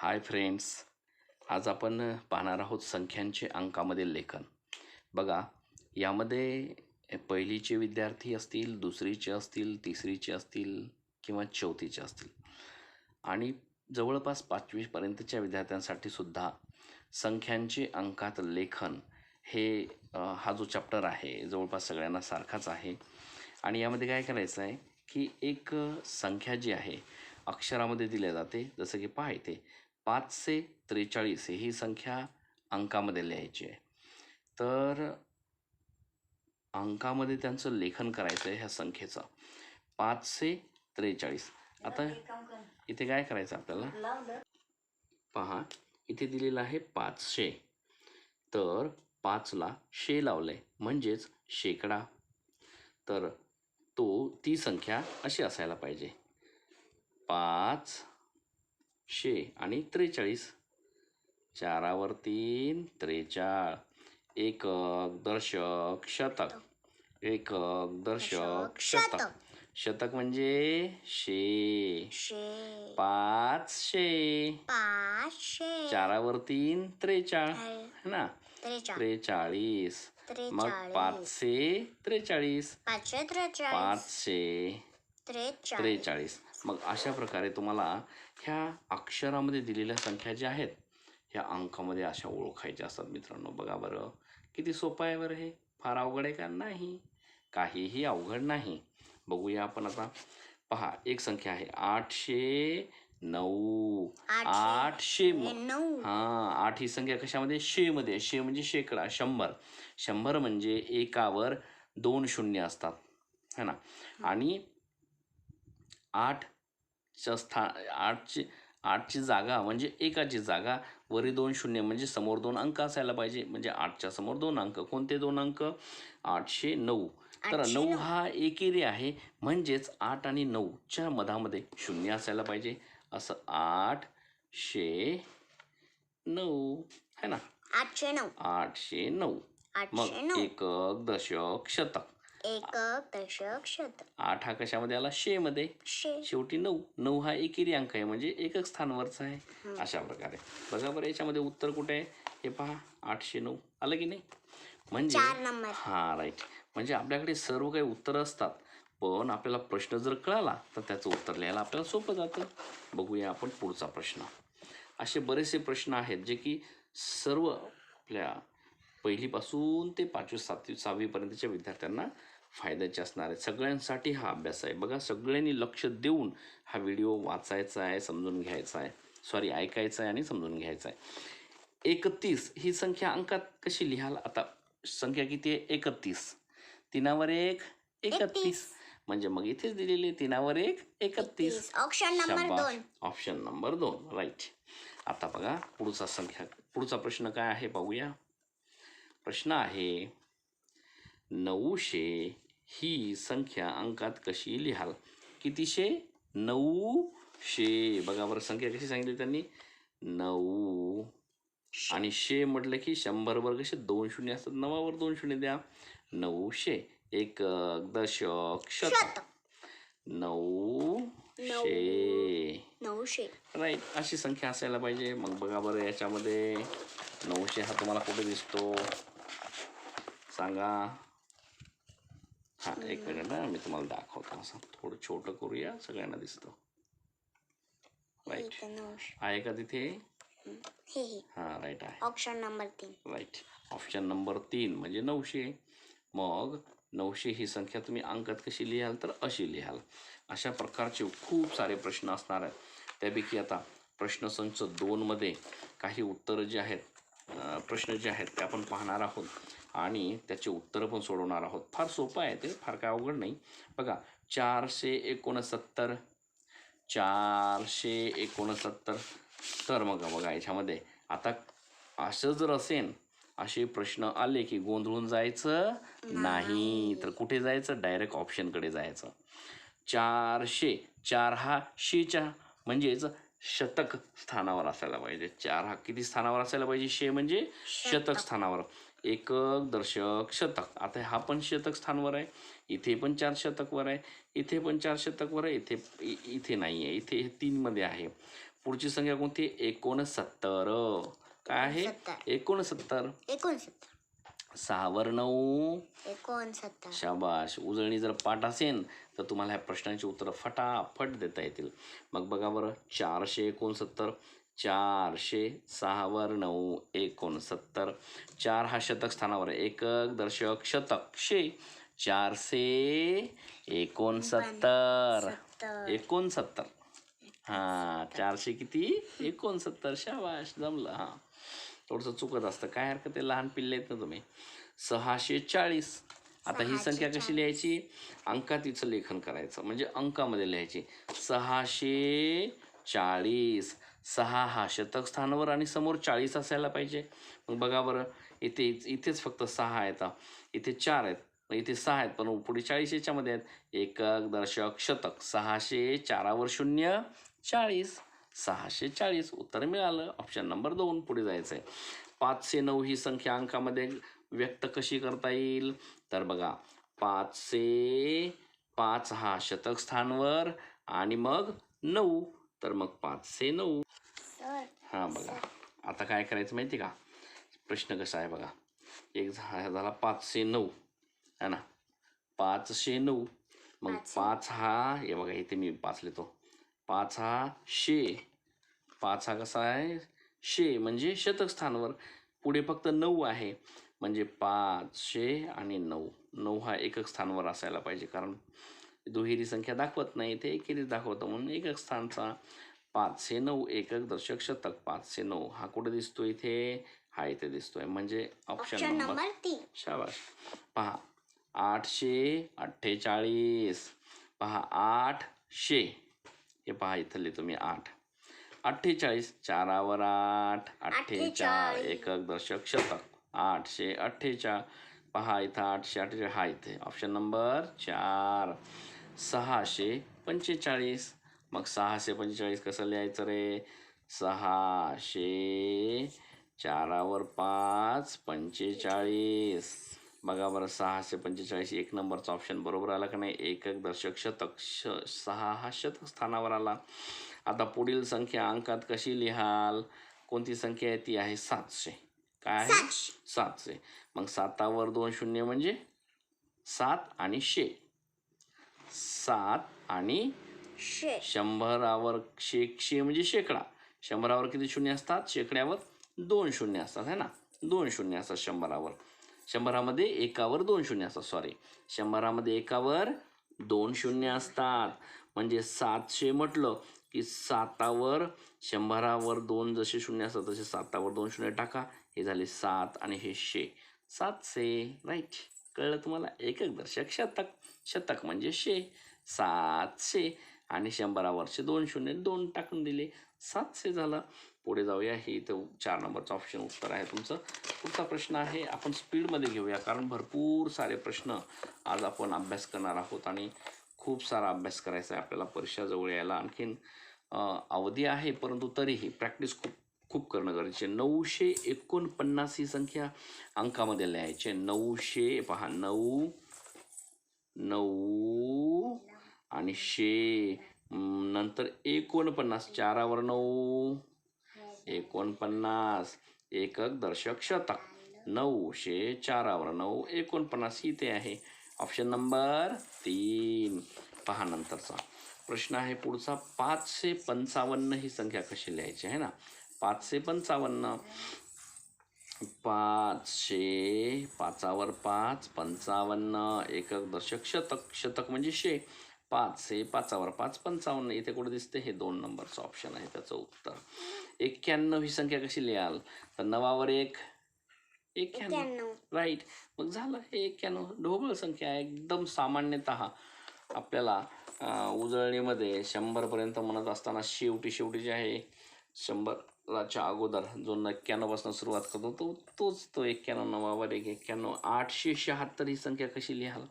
Hi friends आज आपण पाहणार आहोत संख्यांचे अंकामधील लेखन. बघा यामध्ये पहिलीचे विद्यार्थी असतील दुसरीचे असतील तिसरीचे असतील किंवा चौथीचे असतील. आणि जवळपास पाचवीपर्यंतच्या विद्यार्थ्यांसाठी सुद्धा संख्यांचे अंकात लेखन हे हा जो चॅप्टर आहे जवळपास सगळ्यांना सारखाच आहे. आणि यामध्ये काय करायचं आहे की एक संख्या जी आहे अक्षरामध्ये दिल्या जाते जसं की पहा इथे पाचशे त्रेचाळीस ही संख्या अंकामध्ये लिहायची आहे. तर अंकामध्ये त्यांचं लेखन करायचं आहे ह्या संख्येचं. पाचशे त्रेचाळीस. आता इथे काय करायचं आपल्याला? पहा इथे दिलेलं आहे पाचशे. तर पाचला शे लावले म्हणजेच शेकडा. तर तो ती संख्या अशी असायला पाहिजे. पाच शे आणि त्रेचाळीस. चारावर तीन त्रेचाळ. एकक दर्शक शतक. एकक दर्शक शतक. शतक. म्हणजे शे. शे. पाचशे चारावर तीन त्रेचाळ. है ना? त्रेचाळीस. मग पाचशे त्रेचाळीस. पाचशे त्रेचाळीस. मग अशा प्रकारे तुम्हाला ह्या अक्षरामध्ये दिलेल्या संख्या ज्या आहेत ह्या अंकामध्ये अशा ओळखायच्या असतात मित्रांनो. बघा बरं किती सोपं आहे बरं हे? फार अवघड आहे का? नाही. काहीही अवघड नाही. बघूया आपण आता. पहा एक संख्या आहे. आठशे नऊ. आठशे हा आठ ही संख्या कशामध्ये? शे मध्ये. शे म्हणजे शेकडा शंभर. शंभर म्हणजे एकावर दोन शून्य असतात. है ना? आणि आठच्या स्था आठची आठची जागा म्हणजे एकाची जागा वरी दोन शून्य म्हणजे समोर दोन अंक असायला पाहिजे. म्हणजे आठच्या समोर दोन अंक कोणते दोन अंक? आठशे नऊ. तर नऊ. हा एकेरी आहे म्हणजेच आठ आणि नऊच्या मधामध्ये शून्य असायला पाहिजे. असं आठशे नऊ है ना? आठशे नऊ. आठशे नऊ. मग एकक दशक शतक. एकक दशक शतक आठ हा कशामध्ये आला? शे मध्ये शे. शेवटी नऊ. नऊ हा एकेरी अंक आहे म्हणजे एकक स्थानवरचा आहे. अशा प्रकारे. बघा बरं याच्यामध्ये उत्तर कुठे आहे? हे पहा आठशे नऊ. आलं की नाही? म्हणजे चार नंबर. हा राईट म्हणजे आपल्याकडे सर्व काही उत्तरं असतात पण आपल्याला प्रश्न जर कळाला तर त्याचं उत्तर लिहायला आपल्याला सोपं जातं. बघूया आपण पुढचा प्रश्न. असे बरेचसे प्रश्न आहेत जे की सर्व आपल्या पहिलीपासून ते पाचवी सातवी सहावीपर्यंतच्या विद्यार्थ्यांना फायद्याचे असणार आहे. सगळ्यांसाठी हा अभ्यास आहे. बघा सगळ्यांनी लक्ष देऊन हा व्हिडिओ वाचायचा आहे समजून घ्यायचा आहे. सॉरी ऐकायचा आहे आणि समजून घ्यायचा आहे. एकतीस ही संख्या अंकात कशी लिहाल? आता संख्या किती आहे? एकतीस. तिनावर एक एकतीस. म्हणजे मग इथेच दिलेली तिनावर एक एकतीस. ऑप्शन नंबर ऑप्शन नंबर दोन. राईट आता बघा पुढचा संख्या पुढचा प्रश्न काय आहे? बघूया. प्रश्न आहे नऊशे ही संख्या अंकात कशी लिहाल? कितीशे? नऊशे. बघा बरं संख्या कशी सांगितली त्यांनी? नऊ. आणि शे म्हटलं की शंभर वर कसे दोन शून्य असतात. नवावर दोन शून्य द्या. नऊशे. एक दशक शतक शतक नऊशे नऊशे. राईट. अशी संख्या असायला पाहिजे. मग बघा बरं याच्यामध्ये नऊशे हा तुम्हाला कुठे दिसतो? सांगा. हा एक मिनिट ना मी तुम्हाला दाखवतो. असं थोडं छोटं करूया सगळ्यांना दिसतं. राईट आहे का तिथे? हे राईट आहे. ऑप्शन नंबर तीन. राईट ऑप्शन नंबर तीन म्हणजे नऊशे. मग नऊशे ही संख्या तुम्ही अंकात कशी लिहाल तर अशी लिहाल. अशा प्रकारचे खूप सारे प्रश्न असणार आहेत. त्यापैकी आता प्रश्नसंच दोनमध्ये काही उत्तरं जे आहेत प्रश्न जे आहेत ते आपण पाहणार आहोत. आणि त्याचे उत्तरं पण सोडवणार आहोत. फार सोपं आहे ते फार काय अवघड नाही. बघा चारशे एकोणसत्तर चारशे एकोणसत्तर. तर मग बघा याच्यामध्ये आता असं जर असेल असे प्रश्न आले की गोंधळून जायचं नाही. तर कुठे जायचं? डायरेक्ट ऑप्शनकडे जायचं. चारशे चार हा शेच्या म्हणजेच शतक स्थानावर असायला पाहिजे. चार हा किती स्थानावर असायला पाहिजे? शे म्हणजे शतक स्थानावर. एकक दर्शक शतक. आता हा पण शतक स्थानवर आहे. इथे पण चार शतकवर आहे. इथे पण चार शतकवर आहे. इथे इथे नाही आहे इथे हे तीनमध्ये आहे. पुढची संख्या कोणती? एकोणसत्तर. काय आहे? सत्तर. एकोणसत्तर. एकोणसत्तर. सहावर नऊ. एकोणसत्तर. शाबाश. उजळणी जर पाठ असेल तर तुम्हाला ह्या प्रश्नांची उत्तरं फटाफट देता येतील. मग बघा बरं चारशे एकोणसत्तर चारशे सहावर नऊ एकोणसत्तर. चार हा शतक स्थानावर. एकक दर्शक शतक. शे. चारशे एकोणसत्तर. सत्तर एकोणसत्तर. हां चारशे किती? एकोणसत्तर. शाबाश. जमलं. हां. थोडंसं चुकत असतं. काय हरकत आहे? लहान पिल्ले आहेत ना तुम्ही. सहाशे चाळीस. आता ही संख्या कशी लिहायची? अंकातीचं लेखन करायचं. म्हणजे अंकामध्ये लिहायची. सहाशे चाळीस. सहा हा शतक स्थानावर आणि समोर चाळीस असायला पाहिजे. मग बघा बरं. इथे इथेच फक्त सहा आहेत. इथे चार आहेत. मग इथे सहा आहेत. पण पुढे चाळीस याच्यामध्ये आहेत. एकक दर्शक शतक. सहाशे चारावर शून्य चाळीस. सहाशे चाळीस उत्तर मिळालं. ऑप्शन नंबर दोन पुढे जायचं आहे पाचशे नऊ ही संख्या अंकामध्ये व्यक्त कशी करता येईल? तर बघा पाचशे पाच हा शतक स्थानवर आणि मग नऊ. तर मग पाचशे नऊ. हां बघा. आता काय करायचं माहिती का? प्रश्न कसा आहे बघा? एक झाला पाचशे नऊ. है ना? पाचशे नऊ. मग पाच हा हे बघा इथे मी पाच लिहितो. पाच हा शे पाच हा कसा आहे? शे म्हणजे शतक स्थानवर पुढे फक्त नऊ आहे. म्हणजे पाचशे आणि नऊ. नऊ हा एकक स्थानवर असायला पाहिजे. कारण दुहेरी संख्या दाखवत नाही. ते एकेरीच दाखवतं म्हणून एकक स्थानचा पाचशे नऊ एकक दर्शक शतक पाचशे नऊ. हा कुठे दिसतो इथे. हा इथे दिसतोय. म्हणजे ऑप्शन नंबर नंबर तीन. शाबाश पहा. आठशे अठ्ठेचाळीस. पहा. आठशे. हे पहा इथं लिहितो मी आठ. अठ्ठेचाळीस चारावर आठ अठ्ठेचाळ अठ्ठेचाळीस. एकक दशक शतक. आठशे अठ्ठेचाळ पहा इथं आठशे अठ्ठेचाळीस हा इथे. ऑप्शन नंबर चार. सहाशे पंचेचाळीस. मग सहाशे पंचेचाळीस कसं लिहायचं रे? सहाशे चारावर पाच पंचेचाळीस. बघा बरं सहाशे पंचेचाळीस एक नंबरचा ऑप्शन बरोबर आला का नाही? एकक दर्शक शतक श सहा हा शतक स्थानावर आला. आता पुढील संख्या अंकात कशी लिहाल? कोणती संख्या आहे? ती आहे सातशे. काय आहे? सातशे. मग सातावर दोन शून्य म्हणजे सात आणि शे. सात आणि शे. शंभरावर शेकशे म्हणजे शेकडा. शंभरावर किती शून्य असतात? शेकड्यावर दोन शून्य असतात है ना? दोन शून्य असतात शंभरावर. शंभरामध्ये एकावर दोन शून्य असतात सॉरी शंभरामध्ये एकावर दोन शून्य असतात. म्हणजे सातशे म्हटलं की सातावर शंभरावर दोन जसे शून्य असतात तसे सातावर दोन शून्य टाका. हे झाले सात आणि हे शे. सातशे राईट कळलं तुम्हाला? एकक दर्शक शतक. शतक म्हणजे शे. सातशे आणि शंभरावरचे दोन शून्य दोन टाकून दिले. सातशे झाला. पुढे जाऊया. हे इथं चार नंबरचं ऑप्शन उत्तर आहे तुमचं. पुढचा प्रश्न आहे आपण स्पीडमध्ये घेऊया कारण भरपूर सारे प्रश्न आज आपण अभ्यास करणार आहोत आणि खूप सारा अभ्यास करायचा आहे आपल्याला परीक्षा जवळ यायला. आणखीन अवधी आहे परंतु तरीही प्रॅक्टिस खूप खूप करणं गरजेचे आहे. नऊशे एकोणपन्नास ही संख्या अंकामध्ये लिहायचे नऊशे पहा नऊ नऊ आणि शे नंतर एकोणपन्नास चारावर नऊ. एकोणपन्नास एकक दर्शक शतक. नऊशे चारावर नऊ एकोणपन्नास इथे आहे. ऑप्शन नंबर तीन. पहा नंतरचा. प्रश्न आहे पुढचा. पाचशे पंचावन्न ही संख्या कशी लिहायची आहे ना? पाचशे पंचावन्न. पाचशे पाचावर पाच पंचावन्न एकक दशक शतक. शतक म्हणजे शे. पाचशे पाचावर पाच पंचावन्न इथे कुठे दिसते? हे दोन नंबरचं ऑप्शन आहे त्याचं उत्तर. एक्क्याण्णव ही संख्या कशी लिहाल? तर नवावर एक एक्क्याण्णव राईट मग झालं हे एक्क्याण्णव ढोबळ संख्या आहे एकदम सामान्यतः आपल्याला उजळणीमध्ये शंभरपर्यंत म्हणत असताना शेवटी शेवटी जे आहे शंभराच्या अगोदर जो एक्क्याण्णवपासून सुरुवात करतो तो तोच तो एक्क्याण्णव नवावर एक एक्क्याण्णव आठशे शहात्तर ही संख्या कशी लिहाल?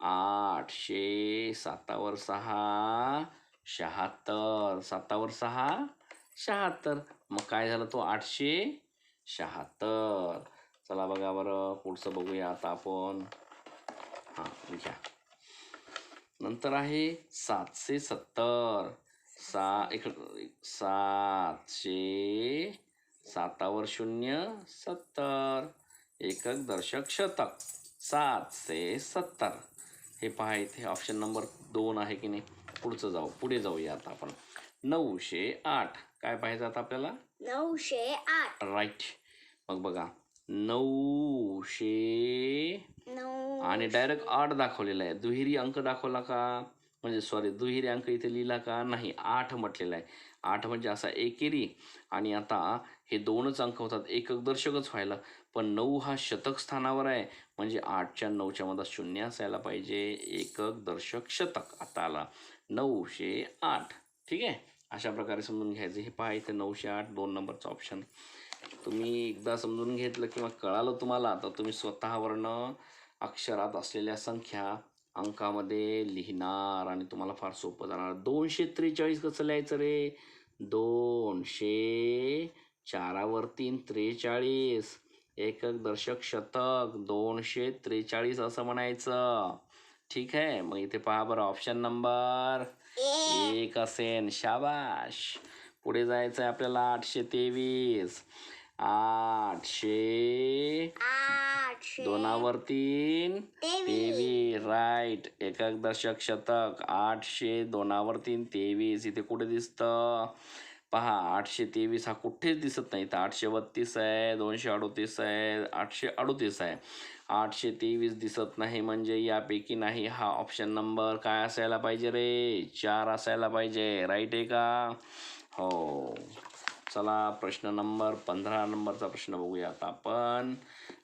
आठशे सातावर सहा शहात्तर. सातावर सहा शहात्तर. मग काय झालं तो आठशे शहात्तर. चला बघा बरं पुढचं बघूया आता आपण. हां घ्या नंतर आहे सातशे सत्तर. सा एक सातशे सातावर शून्य सत्तर. एकक दर्शक शतक सातशे सत्तर. हे पहा इथे ऑप्शन नंबर दोन आहे की नाही? पुढचं जाऊ पुढे जाऊया आता आपण. नऊशे आठ. काय पाहिजे आता आपल्याला? नऊशे आठ. राईट मग बघा नऊशे नऊ आणि डायरेक्ट आठ दाखवलेला आहे. दुहेरी अंक दाखवला का? म्हणजे सॉरी दुहेरी अंक इथे लिहिला का? नाही आठ म्हटलेला आहे. आठ म्हणजे असा एकेरी आणि आता हे दोनच अंक होतात. एकक दर्शकच व्हायला. पण नऊ हा शतक स्थानावर आहे. म्हणजे आठच्या नऊच्या मधात शून्य असायला पाहिजे. एकक दर्शक शतक. आता आला नऊशे आठ. ठीक आहे? अशा प्रकारे समजून घ्यायचं. हे पहा इथे नऊशे आठ दोन नंबरचं ऑप्शन तुम्ही एकदा समजून घेतलं किंवा कळालं तुम्हाला तर तुम्ही स्वतःवरनं अक्षरात असलेल्या संख्या अंकामध्ये लिहिणार आणि तुम्हाला फार सोपं जाणार. दोनशे त्रेचाळीस कसं लिहायचं रे? दोनशे चारावर तीन त्रेचाळीस. एकक दर्शक शतक. दोनशे त्रेचाळीस असं म्हणायचं. ठीक आहे मग इथे पहा बरं ऑप्शन नंबर एक असेन. शाबाश. पुढे जायचं आहे आपल्याला आठशे तेवीस. आठशे आठशे दोनावर तीन तेवीस. तेवीस. राईट एकक दशक शतक. आठशे दोनावर तीन तेवीस. इथे कुठे दिसतं? पहा आठशे तेवीस हा कुठेच दिसत नाही. तर आठशे बत्तीस आहे दोनशे अडोतीस आहे आठशे अडोतीस आहे. आठशे तेवीस दिसत नाही म्हणजे यापैकी नाही. हा ऑप्शन नंबर काय असायला पाहिजे रे? चार असायला पाहिजे. राईट आहे का? हो. चला प्रश्न नंबर पंधरा नंबरचा प्रश्न बघूया आता आपण.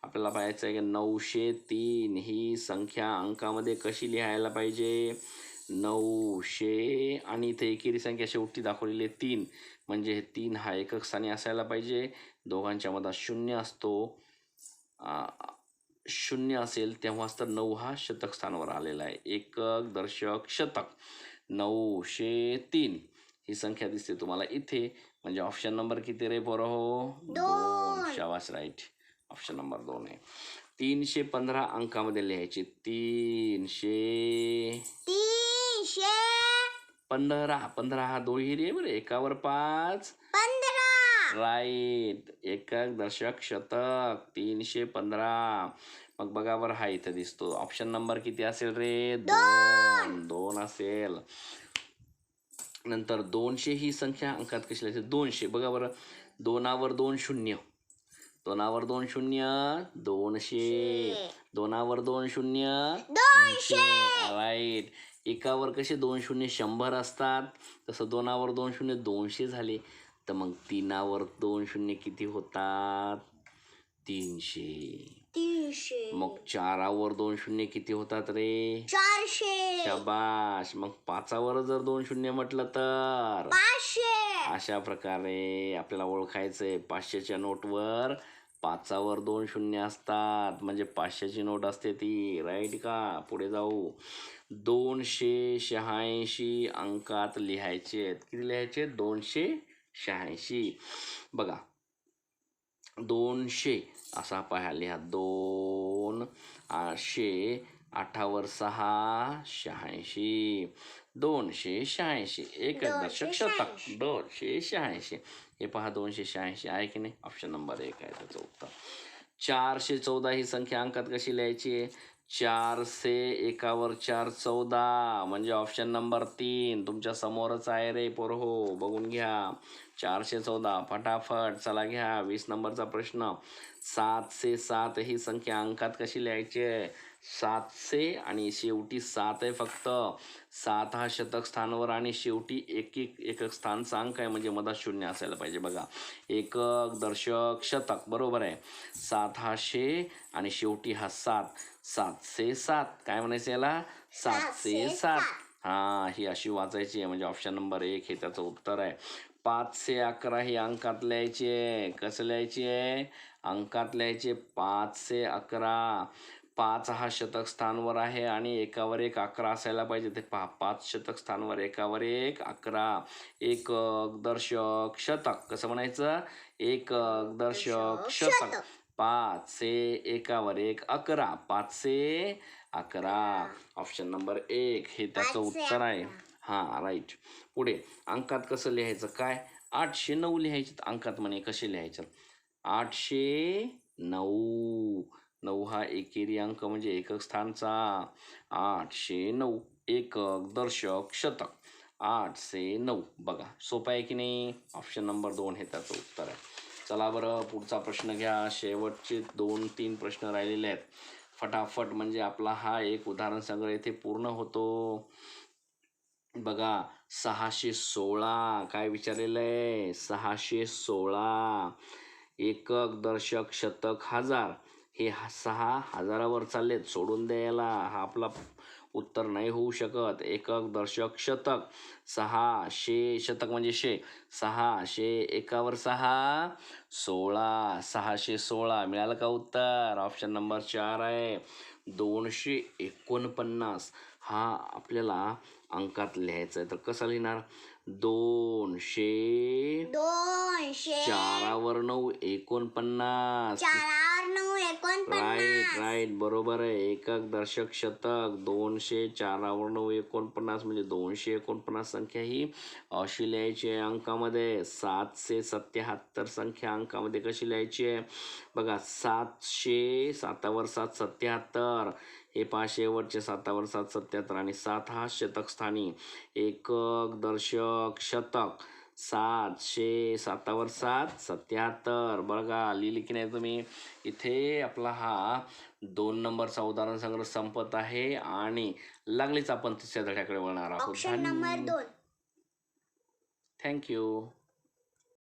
आपल्याला पाहायचं आहे की नऊशे तीन ही संख्या अंकामध्ये कशी लिहायला पाहिजे? नऊशे आणि इथे एकेरी संख्या शेवटी दाखवलेली आहे तीन. म्हणजे हे तीन हा एकक स्थानी असायला पाहिजे. दोघांच्या मधात शून्य असतो. शून्य असेल तेव्हाच तर नऊ हा शतक स्थानावर आलेला आहे. एकक दर्शक शतक. नऊशे तीन ही संख्या दिसते तुम्हाला इथे. म्हणजे ऑप्शन नंबर किती रे पोरं हो? दोन. शाबास राईट. ऑप्शन नंबर दोन आहे. तीनशे पंधरा अंकामध्ये लिहायचे. तीनशे तीनशे पंधरा. पंधरा हा दुहेरी आहे बरं. एकावर पाच. राईट. एकक दशक शतक. तीनशे पंधरा. मग बघा बरं हा इथं दिसतो. ऑप्शन नंबर किती असेल रे? दोन. दोन असेल. नंतर दोनशे ही संख्या अंकात कशी लिहायची? दोनशे. बघा बरं. दोनावर दोन शून्य. दोनावर दोन शून्य दोनशे. दोनावर दोन शून्य दोनशे. राईट एकावर कसे दोन शून्य शंभर असतात? तसं दोनावर दोन शून्य दोनशे झाले. तर मग तीनावर दोन शून्य किती होतात? तीनशे. मग चारावर दोन शून्य किती होतात रे? चारशे. शबाश मग पाचावर जर दोन शून्य म्हटलं तर? पाचशे. अशा प्रकारे आपल्याला ओळखायचं आहे पाचशेच्या नोटवर. पाचावर दोन शून्य असतात. म्हणजे पाचशेची नोट असते ती. राईट का? पुढे जाऊ. दोनशे शहाऐंशी अंकात लिहायचे आहेत. किती लिहायचे? दोनशे शहाऐंशी. बघा. दोनशे असा पहा लिहा. दोन आठशे आठावर सहा शहाऐंशी. दोनशे शहाऐंशी. एक दशक शतक. दोनशे शहाऐंशी. हे पहा दोनशे शहाऐंशी आहे की नाही? ऑप्शन नंबर एक आहे त्याचं उत्तर. चारशे चौदा ही संख्या अंकात कशी लिहायची आहे? चारशे एकावर चार चौदा. म्हणजे ऑप्शन नंबर तीन. तुमच्या समोरच आहे रे पोरहो. बघून घ्या. चारशे चौदा. फटाफट. चला घ्या. वीस नंबरचा प्रश्न. सातशे सात ही संख्या अंकात कशी लिहायची आहे? सातशे आणि शेवटी सात आहे फक्त. सात हा शतक स्थानावर आणि शेवटी एक एक एकक स्थानचा अंक आहे म्हणजे मधात शून्य असायला पाहिजे बघा. एकक दर्शक शतक बरोबर आहे. सात हा शे आणि शेवटी हा सात. सातशे सात. काय म्हणायचं याला? सातशे सात हा ही अशी वाचायची आहे म्हणजे ऑप्शन नंबर एक हे त्याचं उत्तर आहे. पाचशे अकरा ही अंकात लिहायची आहे. कसं लिहायची आहे? अंकात लिहायचे पाचशे अकरा. पाच हा शतक स्थानवर आहे आणि एकावर एक अकरा असायला पाहिजे. ते पहा पाच शतक स्थानवर एकावर एक अकरा. एकक दर्शक शतक. कसं म्हणायचं? एकक दर्शक शतक. पाचशे एकावर एक अकरा. पाचशे अकरा. ऑप्शन नंबर एक. हे त्याचं उत्तर आहे. हां राईट पुढे अंकात कसं लिहायचं? काय? आठशे नऊ लिहायचे अंकात म्हणे कसे लिहायचं? आठशे नऊ. नऊ हा एकेरी अंक म्हणजे एकक स्थानचा आठशे नऊ एकक दर्शक शतक. आठशे नऊ. बघा सोपं आहे की नाही? ऑप्शन नंबर दोन हे त्याचं उत्तर आहे. चला बरं पुढचा प्रश्न घ्या. शेवटचे दोन तीन प्रश्न राहिलेले आहेत. फटाफट म्हणजे आपला हा एक उदाहरण संग्रह येथे पूर्ण होतो. बघा सहाशे सोळा. काय विचारलेलं आहे? सहाशे सोळा. एकक दर्शक शतक हजार. हे सहा हजारावर चाललेत. सोडून द्यायला हा आपला उत्तर नाही होऊ शकत. एकक दर्शक शतक. सहाशे शतक म्हणजे शे. सहाशे एकावर सहा सोळा सहाशे सोळा. मिळालं का उत्तर? ऑप्शन नंबर चार आहे. दोनशे एकोणपन्नास. हा आपल्याला अंकात लिहायचा आहे तर कसा लिहिणार? दोनशे दोनशे चारावर नऊ एकोणपन्नास. चार नऊ राईट एकोणपन्नास राईट बरोबर आहे. एकक दर्शक शतक दोनशे चारावर नऊ एकोणपन्नास. म्हणजे दोनशे एकोणपन्नास संख्या ही अशी लिहायची आहे अंकामध्ये. सातशे सत्याहत्तर संख्या अंकामध्ये कशी लिहायची आहे? बघा सातशे सातावर सात सत्याहत्तर. हे पहा शेवटचे सातावर सात सत्याहत्तर आणि सात हा शतक स्थानी एकक दर्शक शतक. सातशे सातावर सात सत्याहत्तर. बघा लिहिली की नाही तुम्ही? इथे आपला हा दोन नंबरचा उदाहरण संग्रह संपत आहे आणि लागलीच आपण तिसऱ्या धड्याकडे वळणार आहोत. थँक्यू